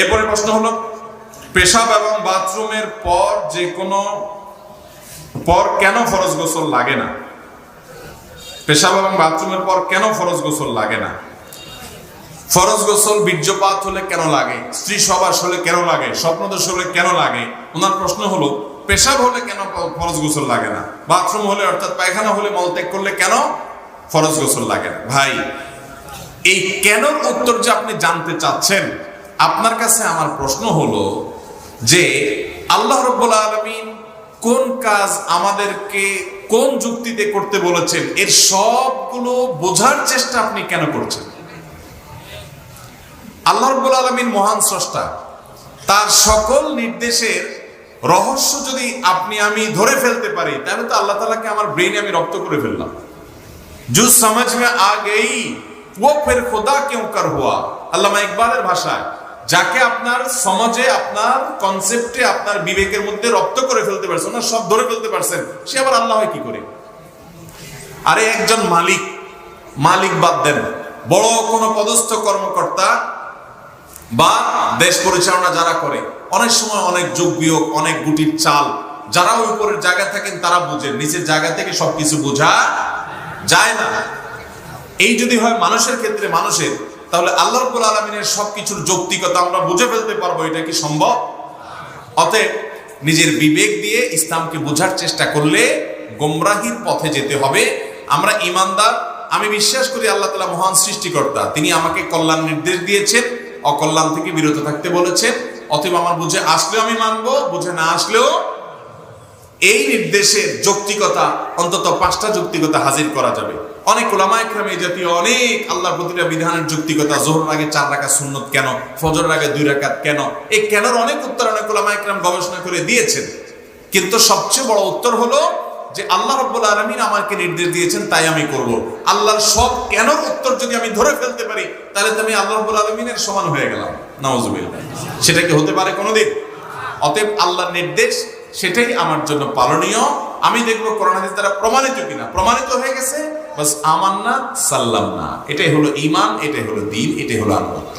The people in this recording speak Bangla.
এরপরে প্রশ্ন হলো, পেশাব এবং বাথরুমের পর যে কোনো পর কেন ফরজ গোসল লাগে না? পেশাব এবং বাথরুমের পর কেন ফরজ গোসল লাগে না? ফরজ গোসল বীর্যপাত হলে কেন লাগে? স্ত্রী সবাস হলে কেন লাগে? স্বপ্নদোষ হলে কেন লাগে? ওনার প্রশ্ন হলো, পেশাব হলে কেন ফরজ গোসল লাগে না? বাথরুম হলে অর্থাৎ পায়খানা হলে মলত্যাগ করলে কেন ফরজ গোসল লাগে না? ভাই, এই কেনর উত্তর যে আপনি জানতে চাচ্ছেন আপনার কাছে আমার প্রশ্ন হলো যে আল্লাহ রব্বুল আলমিন কোন কাজ আমাদেরকে কোন যুক্তিতে করতে বলেছেন? এর সবগুলো বোঝার চেষ্টা আপনি কেন করছেন? আল্লাহ রব্বুল আলমিন মহান স্রষ্টা, তার সকল নির্দেশের রহস্য যদি আপনি আমি ধরে ফেলতে পারি, তাহলে তো আল্লাহ তালাকে আমার ব্রেনে আমি রক্ত করে ফেললাম। জু সমাজ মে ও ফের খোদা কেউ কার হুয়া? আল্লামা ইকবালের ভাষায় যাকে আপনার সমাজে, আপনার কনসেপ্টে আপনার বিবেকের মধ্যে রপ্ত করে ফেলতে পারছেন না, সব ধরে ফেলতে পারছেন, সে আবার আল্লাহ হয় কি করে? আরে একজন মালিক মালিক বাদ দেন। বড় কোনো পদস্থ কর্মকর্তা বা দেশ পরিচালনা যারা করে, অনেক সময় অনেক যোগ বিয়োগ, অনেক গুটির চাল যারা উপরের জায়গা থাকেন তারা বুঝেন, নিচের জায়গা থেকে সবকিছু বোঝা যায় না। এই যদি হয় মানুষের ক্ষেত্রে মানুষের তাহলে আল্লাহ রব্বুল আলমিনের সবকিছুর যৌক্তিকতা আমরা বুঝে ফেলতে পারব, এটা কি সম্ভব? অতএব নিজের বিবেক দিয়ে ইসলামকে বোঝার চেষ্টা করলে গোমরাহির পথে যেতে হবে। আমরা ইমানদার আমি বিশ্বাস করি আল্লাহ তালা মহান সৃষ্টিকর্তা, তিনি আমাকে কল্যাণ নির্দেশ দিয়েছেন, অকল্যাণ থেকে বিরত থাকতে বলেছেন। অতএব আমার বুঝে আসলেও আমি মানবো, বুঝে না আসলেও এই নির্দেশের যৌক্তিকতা, অন্তত পাঁচটা যৌক্তিকতা হাজির করা যাবে। অনেক ওলামা একরাম এই জাতীয় অনেক আল্লাহর প্রতিটা বিধানের যৌক্তিকতা, জোহরের আগে চার রাখা সুন্নত কেন? ফজরের আগে দুই রাকাত কেন? এই কেনর অনেক উত্তর অনেক ওলামা একরাম গবেষণা করে দিয়েছেন। কিন্তু সবচেয়ে বড় উত্তর হলো যে, আল্লাহ রব্বুল আলমিন আমাকে নির্দেশ দিয়েছেন, তাই আমি করব। আল্লাহর সব কেন উত্তর যদি আমি ধরে ফেলতে পারি, তাহলে তো আমি আল্লাহ রব্বুল আলমিনের সমান হয়ে গেলাম। নওয়াজুবিল্লাহ সেটা কি হতে পারে কোনোদিন? অতএব আল্লাহর নির্দেশ, সেটাই আমার জন্য পালনীয়। আমি দেখব করোনা দ্বারা প্রমাণিত কিনা? প্রমাণিত হয়ে গেছে বাস আমার না সাল্লাম না এটাই হলো ইমান এটাই হলো দিন এটাই হলো আনুগত্য।